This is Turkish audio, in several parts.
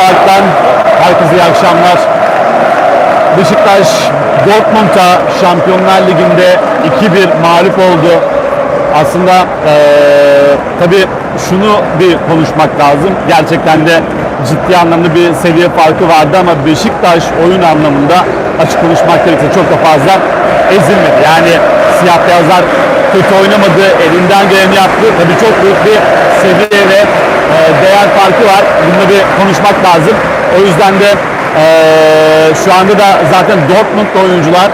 Park'tan herkese iyi akşamlar. Beşiktaş Dortmund'a Şampiyonlar Ligi'nde 2-1 mağlup oldu. Aslında eee tabii şunu bir konuşmak lazım. Gerçekten de ciddi anlamda bir seviye farkı vardı ama Beşiktaş oyun anlamında açık konuşmak gerekirse çok da fazla ezilmedi. Yani siyah beyazlar kötü oynamadı, elinden geleni yaptı. Tabii çok büyük bir seviye ve e, değer farkı var. Bununla bir konuşmak lazım. O yüzden de e, şu anda da zaten Dortmund'lu oyuncular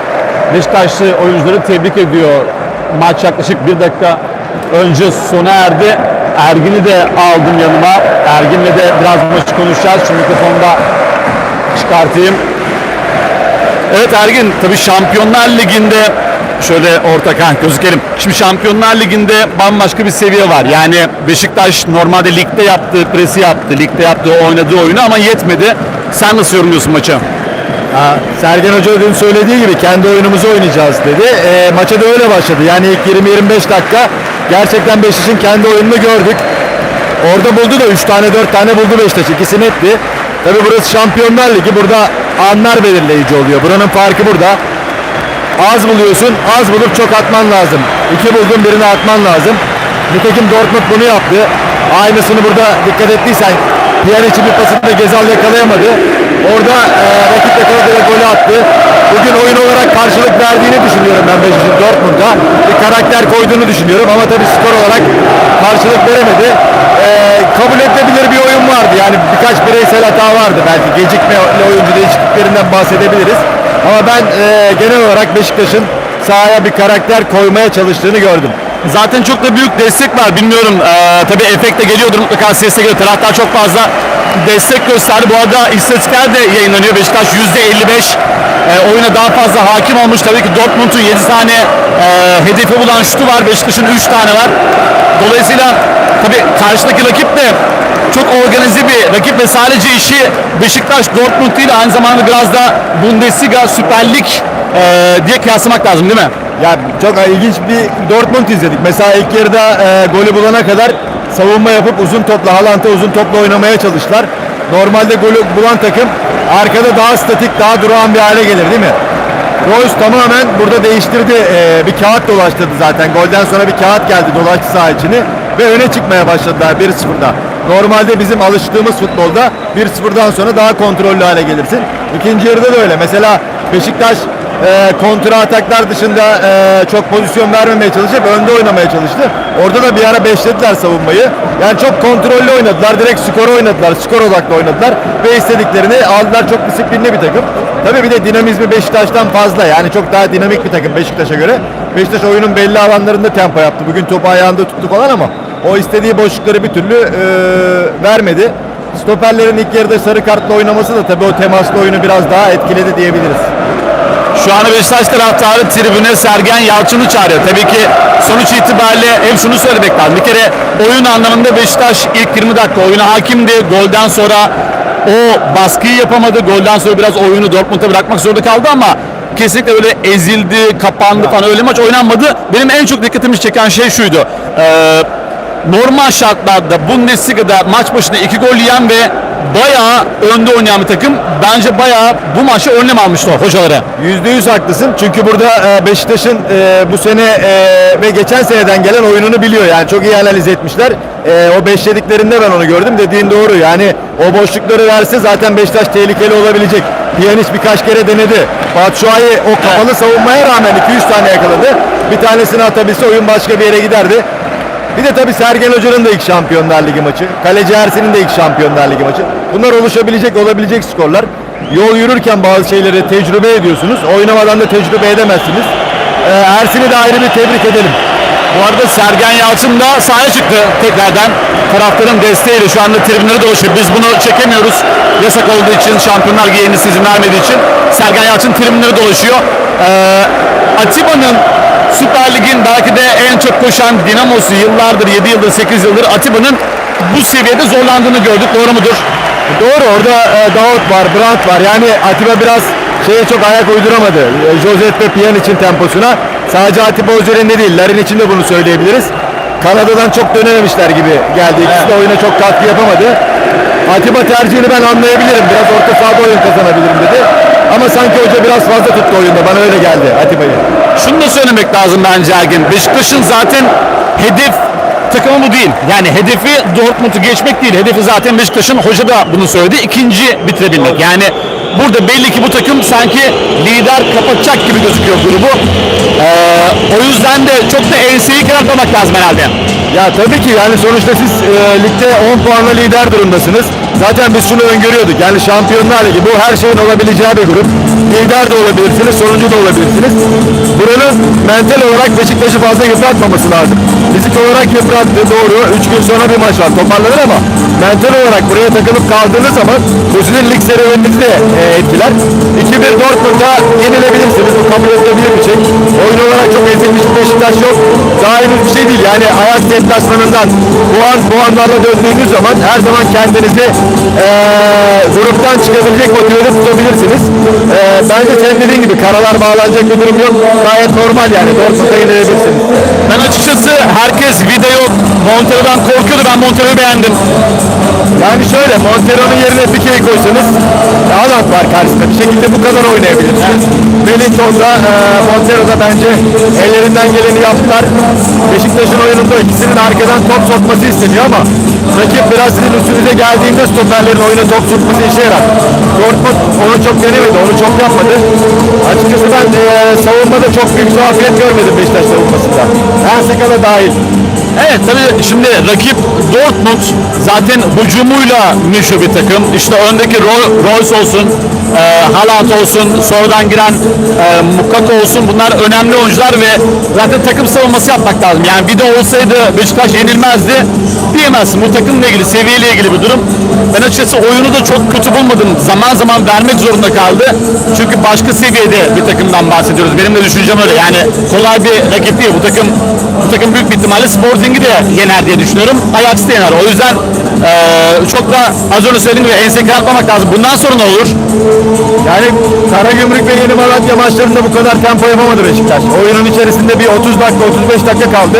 Beşiktaşlı oyuncuları tebrik ediyor. Maç yaklaşık bir dakika önce sona erdi. Ergin'i de aldım yanıma. Ergin'le de biraz maçı konuşacağız. Şimdi mikrofonda çıkartayım. Evet Ergin, tabii Şampiyonlar Ligi'nde şöyle ortak ha gözükelim. Şimdi Şampiyonlar Ligi'nde bambaşka bir seviye var. Yani Beşiktaş normalde ligde yaptığı presi yaptı, ligde yaptığı oynadığı oyunu ama yetmedi. Sen nasıl yorumluyorsun maçı? Ha, Sergen Hoca dün söylediği gibi kendi oyunumuzu oynayacağız dedi. E, maça da öyle başladı. Yani ilk 20-25 dakika gerçekten Beşiktaş'ın kendi oyununu gördük. Orada buldu da 3 tane 4 tane buldu Beşiktaş. İkisi netti. Tabi burası Şampiyonlar Ligi. Burada anlar belirleyici oluyor. Buranın farkı burada. Az buluyorsun, az bulup çok atman lazım. İki buldun birini atman lazım. Nitekim Dortmund bunu yaptı. Aynısını burada dikkat ettiysen Pjanic bir pasını da Gezal yakalayamadı. Orada e, rakip yakaladı ve golü attı. Bugün oyun olarak karşılık verdiğini düşünüyorum ben Beşiktaş'ın Dortmund'a. Bir karakter koyduğunu düşünüyorum ama tabii skor olarak karşılık veremedi. E, kabul edilebilir bir oyun vardı. Yani birkaç bireysel hata vardı belki. Gecikme oyuncu değişikliklerinden bahsedebiliriz. Ama ben e, genel olarak Beşiktaş'ın sahaya bir karakter koymaya çalıştığını gördüm. Zaten çok da büyük destek var. Bilmiyorum eee tabii efekt de geliyordur mutlaka sesle geliyor. Taraftar çok fazla destek gösterdi. Bu arada istatistikler de yayınlanıyor. Beşiktaş %55 eee, oyuna daha fazla hakim olmuş. Tabii ki Dortmund'un 7 tane eee, hedefi bulan şutu var. Beşiktaş'ın 3 tane var. Dolayısıyla tabii karşıdaki rakip de çok organize bir rakip ve sadece işi Beşiktaş Dortmund değil aynı zamanda biraz da Bundesliga Süper Lig eee, diye kıyaslamak lazım değil mi? Ya çok ilginç bir Dortmund izledik. Mesela ilk yarıda e, golü bulana kadar savunma yapıp uzun topla, Haaland'a uzun topla oynamaya çalıştılar. Normalde golü bulan takım arkada daha statik, daha durağan bir hale gelir değil mi? Royce tamamen burada değiştirdi. E, bir kağıt dolaştırdı zaten. Golden sonra bir kağıt geldi dolaştı saha içini ve öne çıkmaya başladılar 1-0'da. Normalde bizim alıştığımız futbolda 1-0'dan sonra daha kontrollü hale gelirsin. İkinci yarıda da öyle. Mesela Beşiktaş e, kontra ataklar dışında e, çok pozisyon vermemeye çalışıp önde oynamaya çalıştı. Orada da bir ara beşlediler savunmayı. Yani çok kontrollü oynadılar. Direkt skor oynadılar. Skor odaklı oynadılar. Ve istediklerini aldılar. Çok disiplinli bir takım. Tabii bir de dinamizmi Beşiktaş'tan fazla. Yani çok daha dinamik bir takım Beşiktaş'a göre. Beşiktaş oyunun belli alanlarında tempo yaptı. Bugün topu ayağında tuttu falan ama o istediği boşlukları bir türlü e, vermedi. Stoperlerin ilk yarıda sarı kartla oynaması da tabii o temaslı oyunu biraz daha etkiledi diyebiliriz. Şu anda Beşiktaş taraftarı tribüne Sergen Yalçın'ı çağırıyor. Tabii ki sonuç itibariyle hem şunu söylemek lazım. Bir kere oyun anlamında Beşiktaş ilk 20 dakika oyuna hakimdi. Golden sonra o baskıyı yapamadı. Golden sonra biraz oyunu Dortmund'a bırakmak zorunda kaldı ama kesinlikle öyle ezildi, kapandı falan öyle maç oynanmadı. Benim en çok dikkatimi çeken şey şuydu. Ee, normal şartlarda Bundesliga'da maç başına iki gol yiyen ve bayağı önde oynayan bir takım bence bayağı bu maçı önlem almıştı hocaları. Yüzde yüz haklısın. Çünkü burada e, Beşiktaş'ın e, bu sene e, ve geçen seneden gelen oyununu biliyor. Yani çok iyi analiz etmişler. O beşlediklerinde ben onu gördüm. Dediğin doğru. Yani o boşlukları verse zaten Beşiktaş tehlikeli olabilecek. Piyaniç birkaç kere denedi. Batshuayi o kapalı savunmaya rağmen 2-3 tane yakaladı. Bir tanesini atabilse oyun başka bir yere giderdi. Bir de tabii Sergen Hoca'nın da ilk Şampiyonlar Ligi maçı. Kaleci Ersin'in de ilk Şampiyonlar Ligi maçı. Bunlar oluşabilecek, olabilecek skorlar. Yol yürürken bazı şeyleri tecrübe ediyorsunuz. Oynamadan da tecrübe edemezsiniz. Ee, Ersin'i de ayrı bir tebrik edelim. Bu arada Sergen Yalçın da sahaya çıktı tekrardan. Taraftarın desteğiyle şu anda tribünleri dolaşıyor. Biz bunu çekemiyoruz. Yasak olduğu için, Şampiyonlar Ligi yenisi izin vermediği için. Sergen Yalçın tribünleri dolaşıyor. Ee, Atiba'nın Süper Lig'in belki de en çok koşan Dinamo'su yıllardır, 7 yıldır, 8 yıldır Atiba'nın bu seviyede zorlandığını gördük. Doğru mudur? Doğru orada e, Davut var, Brandt var. Yani Atiba biraz şeye çok ayak uyduramadı. E, Josep ve Pjanic'in temposuna. Sadece Atiba üzerinde değil, Larin için de bunu söyleyebiliriz. Kanada'dan çok dönememişler gibi geldi. İkisi de oyuna çok katkı yapamadı. Atiba tercihini ben anlayabilirim. Biraz orta sahada oyun kazanabilirim dedi. Ama sanki hoca biraz fazla tuttu oyunda. Bana öyle geldi Atiba'yı. Şunu da söylemek lazım bence Ergin. Beşiktaş'ın zaten hedef takımı bu değil. Yani hedefi Dortmund'u geçmek değil. Hedefi zaten Beşiktaş'ın hoca da bunu söyledi. İkinci bitirebilmek. Yani burada belli ki bu takım sanki lider kapatacak gibi gözüküyor grubu. Ee, o yüzden de çok da enseyi kırartmamak lazım herhalde. Ya tabii ki yani sonuçta siz e, ligde 10 puanla lider durumdasınız. Zaten biz şunu öngörüyorduk. Yani Şampiyonlar Ligi bu her şeyin olabileceği bir grup. Lider de olabilirsiniz, sonuncu da olabilirsiniz. Buranın mental olarak Beşiktaş'ı fazla yıpratmaması lazım. Fizik olarak yıprattı doğru. 3 gün sonra bir maç var toparlanır ama mental olarak buraya takılıp kaldığınız zaman bu sizin lig serüveninizi de e, etkiler. 2-1 Dortmund'a yenilebilirsiniz. Bu kabul edilebilir bir şey. Oyun olarak çok ezilmiş Beşiktaş yok. Daha henüz bir şey değil. Yani Ajax deplasmanından puan puanlarla döndüğünüz zaman her zaman kendinizi eee gruptan çıkabilecek motivede tutabilirsiniz. Eee bence senin dediğin gibi karalar bağlanacak bir durum yok. Gayet normal yani. Dortmund'a yenilebilirsiniz. Ben açıkçası herkes video Montero'dan korkuyordu. Ben Montero'yu beğendim. Yani şöyle Montero'nun yerine Pique'yi koysanız Haaland var karşısında. Bir şekilde bu kadar oynayabilirsiniz. Wellington'da e, Montero'da bence ellerinden geleni yaptılar. Beşiktaş'ın oyununda ikisinin arkadan top sokması isteniyor ama rakip biraz sizin üstünüze geldiğinde stoperlerin oyuna top sokması işe yarar. Dortmund onu çok denemedi, onu çok yapmadı. Açıkçası ben e, savunmada çok büyük zafiyet görmedim Beşiktaş savunmasında. Her sakala dahil. Evet tabii şimdi rakip Dortmund zaten hücumuyla meşhur bir takım. İşte öndeki Ro- Royce olsun, e, Haaland olsun, sonradan giren e, Mukako olsun bunlar önemli oyuncular ve zaten takım savunması yapmak lazım. Yani bir de olsaydı Beşiktaş yenilmezdi diyemezsin. Bu takımla ilgili, seviyeyle ilgili bir durum. Ben açıkçası oyunu da çok kötü bulmadım. Zaman zaman vermek zorunda kaldı. Çünkü başka seviyede bir takımdan bahsediyoruz. Benim de düşüncem öyle. Yani kolay bir rakip değil. Bu takım bu takım büyük bir ihtimalle Sporting'i de yener diye düşünüyorum. Ajax da yener. O yüzden eee, çok da az önce söylediğim gibi ense kıratmamak lazım. Bundan sonra ne olur? Yani Karagümrük ve Yeni Malatya maçlarında bu kadar tempo yapamadı Beşiktaş. Oyunun içerisinde bir 30 dakika 35 dakika kaldı.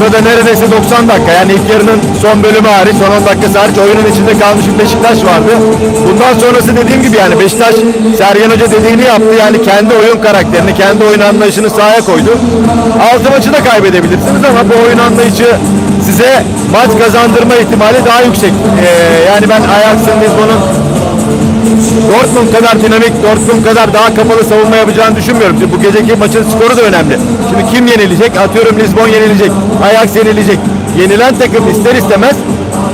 Burada neredeyse 90 dakika yani ilk yarının son bölümü hariç son 10 dakikası hariç oyunun içinde kalmış bir Beşiktaş vardı. Bundan sonrası dediğim gibi yani Beşiktaş Sergen Hoca dediğini yaptı yani kendi oyun karakterini kendi oyun anlayışını sahaya koydu. Altı maçı da kaybedebilirsiniz ama bu oyun anlayışı size maç kazandırma ihtimali daha yüksek. Ee, yani ben Ajax'ın Lisbon'un Dortmund kadar dinamik, Dortmund kadar daha kapalı savunma yapacağını düşünmüyorum. Şimdi bu geceki maçın skoru da önemli. Şimdi kim yenilecek? Atıyorum Lisbon yenilecek, Ajax yenilecek. Yenilen takım ister istemez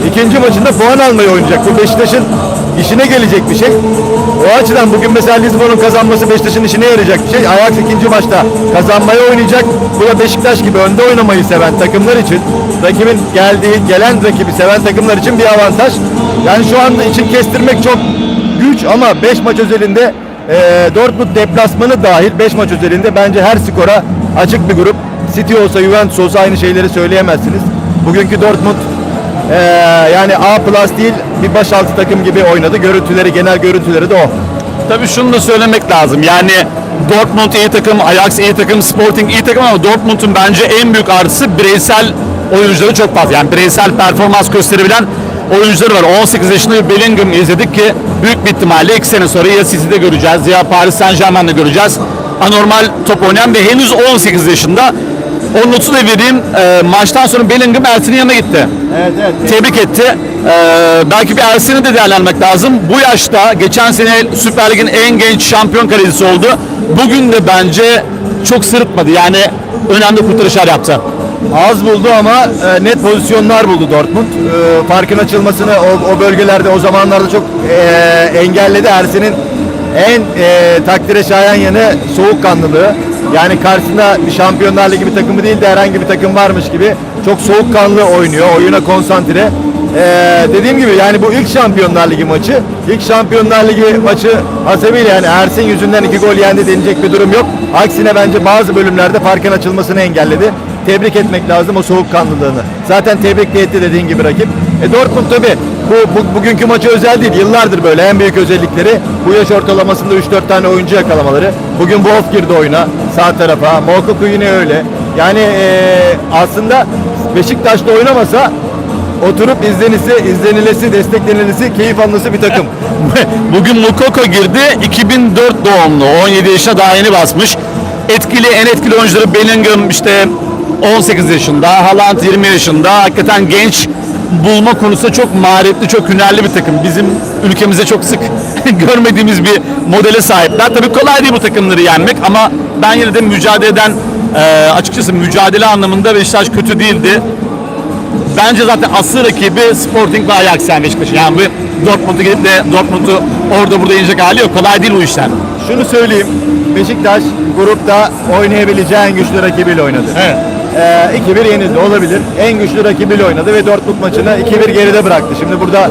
ikinci maçında puan almayı oynayacak. Bu Beşiktaş'ın işine gelecek bir şey. O açıdan bugün mesela Lisbon'un kazanması Beşiktaş'ın işine yarayacak bir şey. Ajax ikinci maçta kazanmayı oynayacak. Bu da Beşiktaş gibi önde oynamayı seven takımlar için, rakibin geldiği, gelen rakibi seven takımlar için bir avantaj. Yani şu anda için kestirmek çok güç ama 5 maç özelinde e, Dortmund deplasmanı dahil 5 maç özelinde bence her skora açık bir grup. City olsa Juventus olsa aynı şeyleri söyleyemezsiniz. Bugünkü Dortmund e, yani A plus değil bir başaltı takım gibi oynadı. Görüntüleri genel görüntüleri de o. Tabii şunu da söylemek lazım. Yani Dortmund iyi takım, Ajax iyi takım, Sporting iyi takım ama Dortmund'un bence en büyük artısı bireysel oyuncuları çok fazla. Yani bireysel performans gösterebilen oyuncuları var. 18 yaşında bir Bellingham izledik ki büyük bir ihtimalle 2 sene sonra ya City'de göreceğiz ya Paris Saint Germain'de göreceğiz. Anormal top oynayan ve henüz 18 yaşında. O notu da vereyim. Ee, maçtan sonra Bellingham Ersin'in yanına gitti Evet evet. tebrik etti. Ee, belki bir Ersin'i de değerlendirmek lazım. Bu yaşta geçen sene Süper Lig'in en genç şampiyon kalecisi oldu. Bugün de bence çok sırıtmadı. Yani önemli kurtarışlar yaptı. Az buldu ama e, net pozisyonlar buldu Dortmund. E, farkın açılmasını o, o bölgelerde o zamanlarda çok e, engelledi. Ersin'in en e, takdire şayan yanı soğukkanlılığı. Yani karşısında bir Şampiyonlar Ligi bir takımı değil de herhangi bir takım varmış gibi çok soğukkanlı oynuyor. Oyuna konsantre. E, dediğim gibi yani bu ilk Şampiyonlar Ligi maçı. İlk Şampiyonlar Ligi maçı hasebiyle yani Ersin yüzünden iki gol yendi denilecek bir durum yok. Aksine bence bazı bölümlerde farkın açılmasını engelledi tebrik etmek lazım o soğukkanlılığını. Zaten tebrik etti dediğin gibi rakip. E Dortmund tabi bu, bu bugünkü maçı özel değil. Yıllardır böyle en büyük özellikleri bu yaş ortalamasında 3-4 tane oyuncu yakalamaları. Bugün Wolf girdi oyuna sağ tarafa. Mokoku yine öyle. Yani e, aslında Beşiktaş'ta oynamasa oturup izlenisi, izlenilesi, desteklenilesi, keyif alınması bir takım. Bugün Mukoko girdi. 2004 doğumlu. 17 yaşına daha yeni basmış. Etkili, en etkili oyuncuları Bellingham işte 18 yaşında, Haaland 20 yaşında. Hakikaten genç bulma konusunda çok maharetli, çok hünerli bir takım. Bizim ülkemizde çok sık görmediğimiz bir modele sahipler. Tabii kolay değil bu takımları yenmek ama ben yine de mücadeleden e, açıkçası mücadele anlamında Beşiktaş kötü değildi. Bence zaten asıl rakibi Sporting ve Ajax yani Beşiktaş'ın. Yani bu Dortmund'u gidip de Dortmund'u orada burada yenecek hali yok. Kolay değil bu işler. Şunu söyleyeyim, Beşiktaş grupta oynayabileceği en güçlü rakibiyle oynadı. Evet. Ee, 2-1 yenildi olabilir. En güçlü rakibiyle oynadı ve Dortmund maçını 2-1 geride bıraktı. Şimdi burada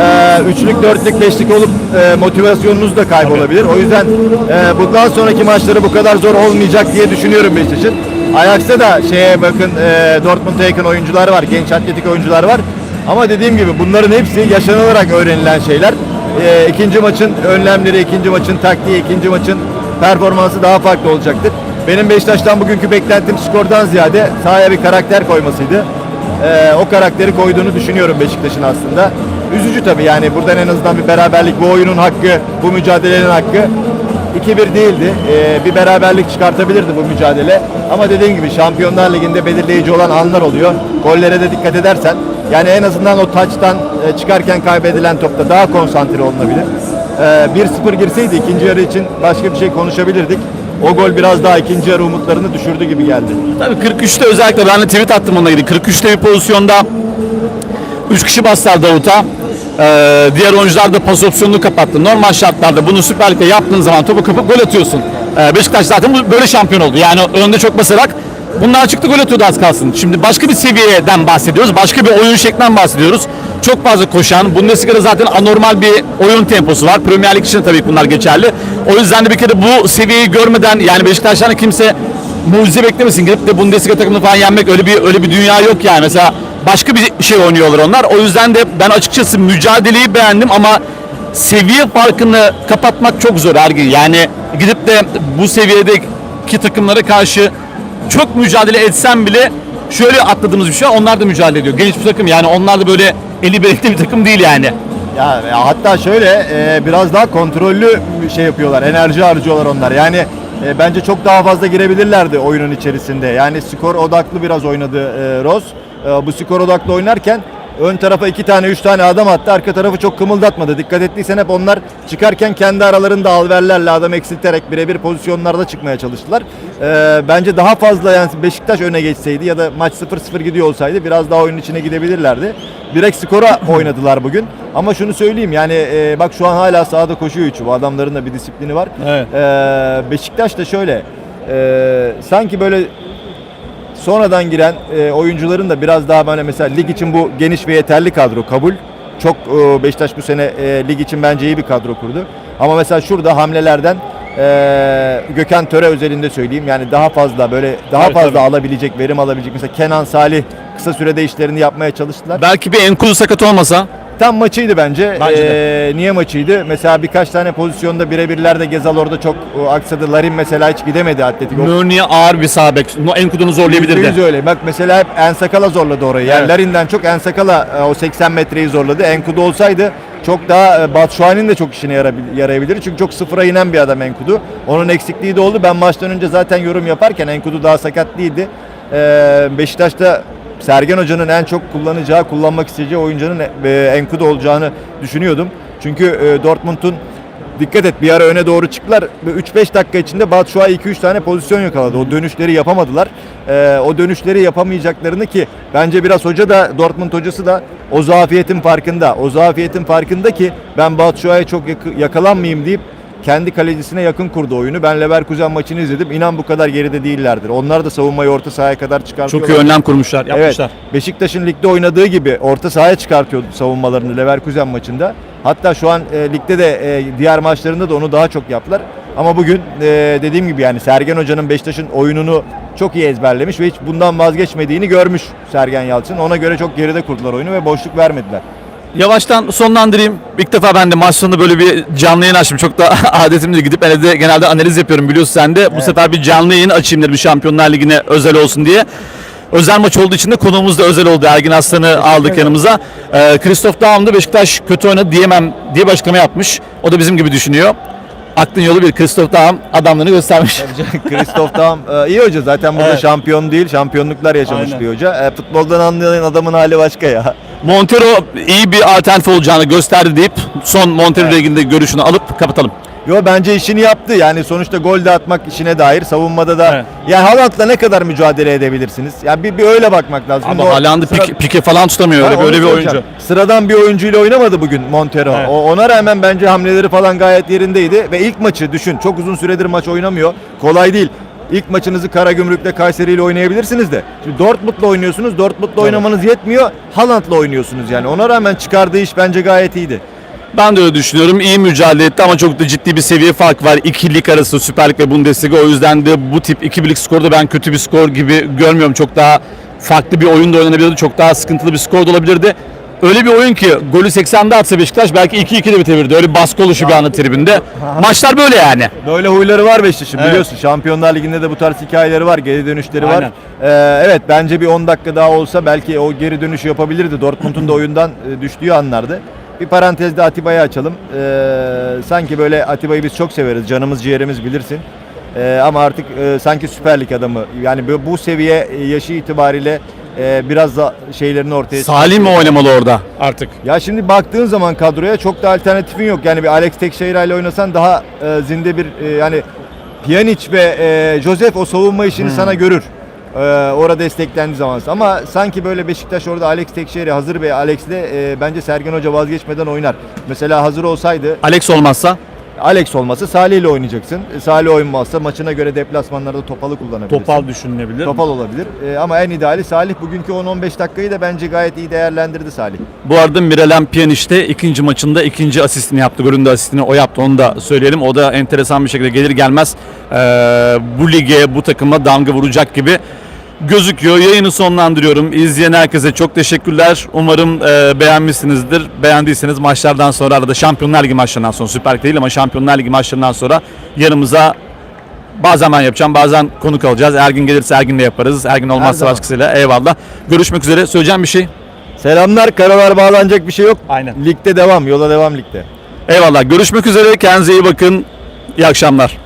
e, üçlük, dörtlük, beşlik olup e, motivasyonunuz da kaybolabilir. O yüzden e, bundan sonraki maçları bu kadar zor olmayacak diye düşünüyorum Beşiktaş'ın. Ajax'ta da şeye bakın e, Dortmund'a yakın oyuncular var, genç atletik oyuncular var. Ama dediğim gibi bunların hepsi yaşanılarak öğrenilen şeyler. E, ikinci maçın önlemleri, ikinci maçın taktiği, ikinci maçın performansı daha farklı olacaktır. Benim Beşiktaş'tan bugünkü beklentim skordan ziyade sahaya bir karakter koymasıydı. Ee, o karakteri koyduğunu düşünüyorum Beşiktaş'ın aslında. Üzücü tabii yani buradan en azından bir beraberlik, bu oyunun hakkı, bu mücadelenin hakkı 2-1 değildi. Ee, bir beraberlik çıkartabilirdi bu mücadele. Ama dediğim gibi Şampiyonlar Ligi'nde belirleyici olan anlar oluyor. Gollere de dikkat edersen yani en azından o taçtan e, çıkarken kaybedilen topta daha konsantre olunabilir. Ee, 1-0 girseydi ikinci yarı için başka bir şey konuşabilirdik. O gol biraz daha ikinci yarı umutlarını düşürdü gibi geldi. Tabii 43'te özellikle ben de tweet attım onunla ilgili. 43'te bir pozisyonda 3 kişi bastılar Davut'a. Ee, diğer oyuncular da pas opsiyonunu kapattı. Normal şartlarda bunu Süper Lig'de yaptığın zaman topu kapıp gol atıyorsun. Ee, Beşiktaş zaten böyle şampiyon oldu. Yani önde çok basarak bunlar çıktı gol atıyordu az kalsın. Şimdi başka bir seviyeden bahsediyoruz. Başka bir oyun şeklinden bahsediyoruz. Çok fazla koşan. Bundesliga'da zaten anormal bir oyun temposu var. Premier Lig için tabii bunlar geçerli. O yüzden de bir kere bu seviyeyi görmeden yani Beşiktaş'tan kimse mucize beklemesin. Gidip de Bundesliga takımını falan yenmek öyle bir öyle bir dünya yok yani. Mesela başka bir şey oynuyorlar onlar. O yüzden de ben açıkçası mücadeleyi beğendim ama seviye farkını kapatmak çok zor Ergin. Yani gidip de bu seviyedeki takımlara karşı çok mücadele etsem bile şöyle atladığımız bir şey. Onlar da mücadele ediyor. Genç bir takım yani onlar da böyle eli belirli bir takım değil yani. Ya, ya hatta şöyle e, biraz daha kontrollü şey yapıyorlar, enerji harcıyorlar onlar. Yani e, bence çok daha fazla girebilirlerdi oyunun içerisinde. Yani skor odaklı biraz oynadı e, Ross. E, bu skor odaklı oynarken ön tarafa iki tane, üç tane adam attı. Arka tarafı çok kımıldatmadı. Dikkat ettiysen hep onlar çıkarken kendi aralarında alverlerle adam eksilterek birebir pozisyonlarda çıkmaya çalıştılar. E, bence daha fazla yani Beşiktaş öne geçseydi ya da maç 0-0 gidiyor olsaydı biraz daha oyunun içine gidebilirlerdi. Direkt skora oynadılar bugün. Ama şunu söyleyeyim yani e, bak şu an hala sahada koşuyor üçü. Bu adamların da bir disiplini var. Evet. E, Beşiktaş da şöyle e, sanki böyle sonradan giren e, oyuncuların da biraz daha böyle mesela lig için bu geniş ve yeterli kadro kabul. Çok e, Beşiktaş bu sene e, lig için bence iyi bir kadro kurdu. Ama mesela şurada hamlelerden e, Gökhan Töre özelinde söyleyeyim. Yani daha fazla böyle daha Tabii, fazla tabii. alabilecek, verim alabilecek. Mesela Kenan Salih kısa sürede işlerini yapmaya çalıştılar. Belki bir Enkulu sakat olmasa Tam maçıydı bence. Bence. Ee, niye maçıydı? Mesela birkaç tane pozisyonda birebirlerde Gezal orada çok o, aksadı. Larin mesela hiç gidemedi Atletik. O- Mörni'ye ağır bir sağ bek. Enkudu'nu zorlayabilirdi. Yüzde yüz öyle. Bak mesela hep Ensakala zorladı orayı. Yani Evet. Larin'den çok Ensakala e, o 80 metreyi zorladı. Enkudu olsaydı çok daha e, Batshuayi'nin de çok işine yarayabilir. Çünkü çok sıfıra inen bir adam Enkudu. Onun eksikliği de oldu. Ben maçtan önce zaten yorum yaparken Enkudu daha sakat değildi. Ee, Beşiktaş'ta Sergen Hoca'nın en çok kullanacağı, kullanmak isteyeceği oyuncunun e, Enkudu olacağını düşünüyordum. Çünkü e, Dortmund'un Dikkat et bir ara öne doğru çıktılar ve 3-5 dakika içinde Batshuayi 2-3 tane pozisyon yakaladı. O dönüşleri yapamadılar. Ee, o dönüşleri yapamayacaklarını ki bence biraz hoca da Dortmund hocası da o zafiyetin farkında. O zafiyetin farkında ki ben Batshuayi'ye çok yakı- yakalanmayayım deyip kendi kalecisine yakın kurdu oyunu. Ben Leverkusen maçını izledim. İnan bu kadar geride değillerdir. Onlar da savunmayı orta sahaya kadar çıkartıyorlar. Çok iyi önlem kurmuşlar, yapmışlar. Evet. Beşiktaş'ın ligde oynadığı gibi orta sahaya çıkartıyordu savunmalarını Leverkusen maçında. Hatta şu an e, ligde de e, diğer maçlarında da onu daha çok yaptılar. Ama bugün e, dediğim gibi yani Sergen Hoca'nın Beşiktaş'ın oyununu çok iyi ezberlemiş ve hiç bundan vazgeçmediğini görmüş Sergen Yalçın. Ona göre çok geride kurdular oyunu ve boşluk vermediler. Yavaştan sonlandırayım. İlk defa ben de maç sonunda böyle bir canlı yayın açtım. Çok da adetimdi gidip ben de genelde analiz yapıyorum biliyorsun sen de. Bu sefer bir canlı yayın açayım dedim Şampiyonlar Ligi'ne özel olsun diye. özel maç olduğu için de konuğumuz da özel oldu. Ergin Aslan'ı aldık yanımıza. Ee, Christoph Daum da Beşiktaş kötü oynadı diyemem diye bir açıklama yapmış. O da bizim gibi düşünüyor. Aklın yolu bir Christoph Daum adamlarını göstermiş. Christoph Daum e, iyi hoca zaten burada Evet. şampiyon değil şampiyonluklar yaşamış Aynen. bir hoca. E, futboldan anlayan adamın hali başka ya. Montero iyi bir alternatif olacağını gösterdi deyip son Montero ile ilgili görüşünü alıp kapatalım. Yo bence işini yaptı. Yani sonuçta gol de atmak işine dair. Savunmada da Evet. ya Haaland'la ne kadar mücadele edebilirsiniz? Yani bir, bir öyle bakmak lazım. Ama Haaland'ı sıra- pike, pike falan tutamıyor. Öyle, onu bir oyuncu. Sıradan bir oyuncuyla oynamadı bugün Montero. Evet. O, ona rağmen bence hamleleri falan gayet yerindeydi. Ve ilk maçı düşün. Çok uzun süredir maç oynamıyor. Kolay değil. İlk maçınızı Karagümrük'le Kayseri ile oynayabilirsiniz de. Şimdi Dortmund'la oynuyorsunuz. Dortmund'la oynamanız yetmiyor. Haaland'la oynuyorsunuz yani. Ona rağmen çıkardığı iş bence gayet iyiydi. Ben de öyle düşünüyorum. İyi mücadele etti ama çok da ciddi bir seviye fark var. İki lig arası Süper Lig ve Bundesliga. O yüzden de bu tip iki birlik skorda ben kötü bir skor gibi görmüyorum. Çok daha farklı bir oyun da oynanabilirdi. Çok daha sıkıntılı bir skor da olabilirdi. Öyle bir oyun ki golü 80'de atsa Beşiktaş belki 2-2 de bitebilirdi. Öyle bir baskı oluşu bir anda tribünde. Maçlar böyle yani. Böyle huyları var Beşiktaş'ın Evet. biliyorsun. Şampiyonlar Ligi'nde de bu tarz hikayeleri var, geri dönüşleri var. Aynen. Ee, evet bence bir 10 dakika daha olsa belki o geri dönüşü yapabilirdi. Dortmund'un da oyundan e, düştüğü anlardı. Bir parantezde Atiba'yı açalım. Ee, sanki böyle Atiba'yı biz çok severiz. Canımız ciğerimiz bilirsin. Ee, ama artık e, sanki Süper Lig adamı. Yani bu, bu seviye e, yaşı itibariyle e, biraz da şeylerini ortaya Salih mi oynamalı orada artık? ya şimdi baktığın zaman kadroya çok da alternatifin yok. Yani bir Alex Teixeira ile oynasan daha e, zinde bir e, yani Pjanic ve e, Josef o savunma işini sana görür. E, orada desteklendiği zaman. Ama sanki böyle Beşiktaş orada Alex Teixeira hazır ve Alex'le e, bence Sergen Hoca vazgeçmeden oynar. Mesela hazır olsaydı Alex olmazsa Alex olmasa Salih ile oynayacaksın. E, Salih oynamazsa maçına göre deplasmanlarda topalı kullanabilirsin. düşünülebilir. Topal olabilir. E, ama en ideali Salih bugünkü 10-15 dakikayı da bence gayet iyi değerlendirdi Salih. Bu arada Miralem Pjanic ikinci maçında ikinci asistini yaptı. Golün de asistini o yaptı. Onu da söyleyelim. O da enteresan bir şekilde gelir gelmez eee, bu lige, bu takıma damga vuracak gibi gözüküyor. Yayını sonlandırıyorum. İzleyen herkese çok teşekkürler. Umarım eee, beğenmişsinizdir. Beğendiyseniz maçlardan sonra arada Şampiyonlar Ligi maçlarından sonra Süper Lig değil ama Şampiyonlar Ligi maçlarından sonra yanımıza Bazen ben yapacağım, bazen konuk alacağız. Ergin gelirse Ergin'le yaparız. Ergin olmazsa zaman. başkasıyla. Eyvallah. Görüşmek üzere. Söyleyeceğim bir şey. Selamlar. Karalar bağlanacak bir şey yok. Aynen. Ligde devam. Yola devam ligde. Eyvallah. Görüşmek üzere. Kendinize iyi bakın. İyi akşamlar.